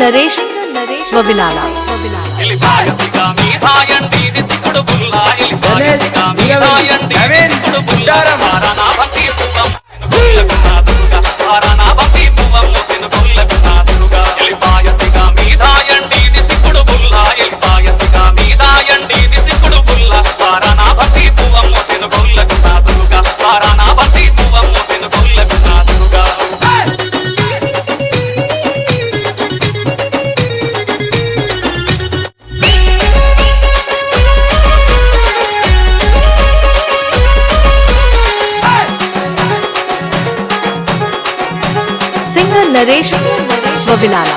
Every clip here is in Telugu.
నరేష్ వబిలాల గణేష్ వినాలా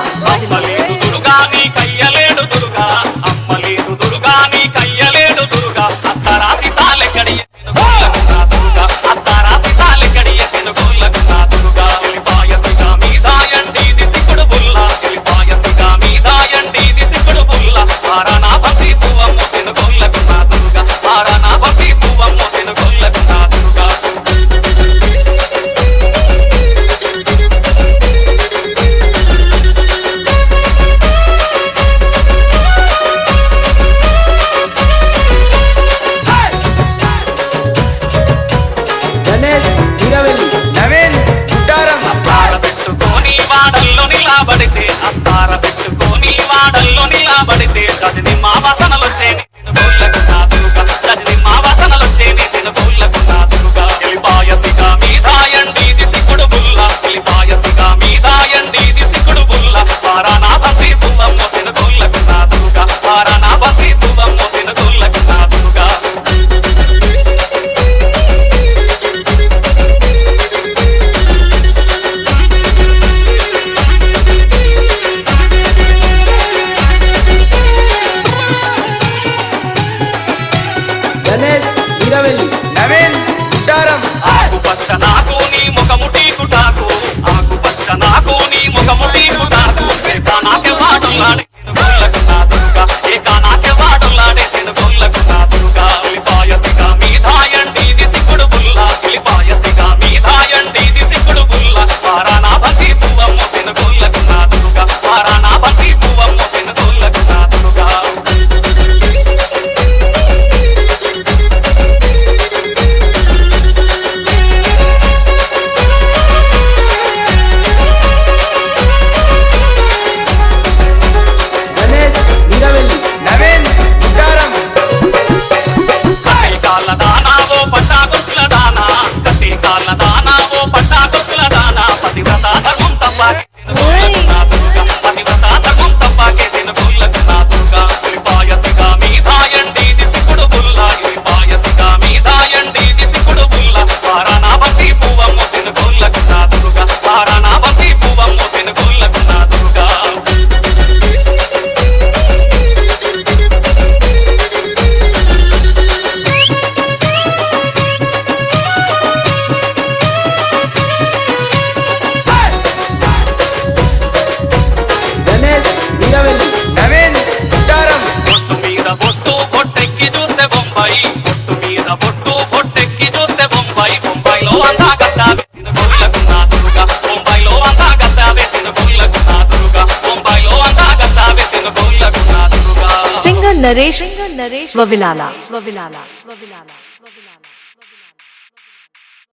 ఇరవై నవీన్. గిటారం పెట్టుకొని వాడల్లో నిలబడితే नरेश नरेश वविलाला वविलाला वविलाला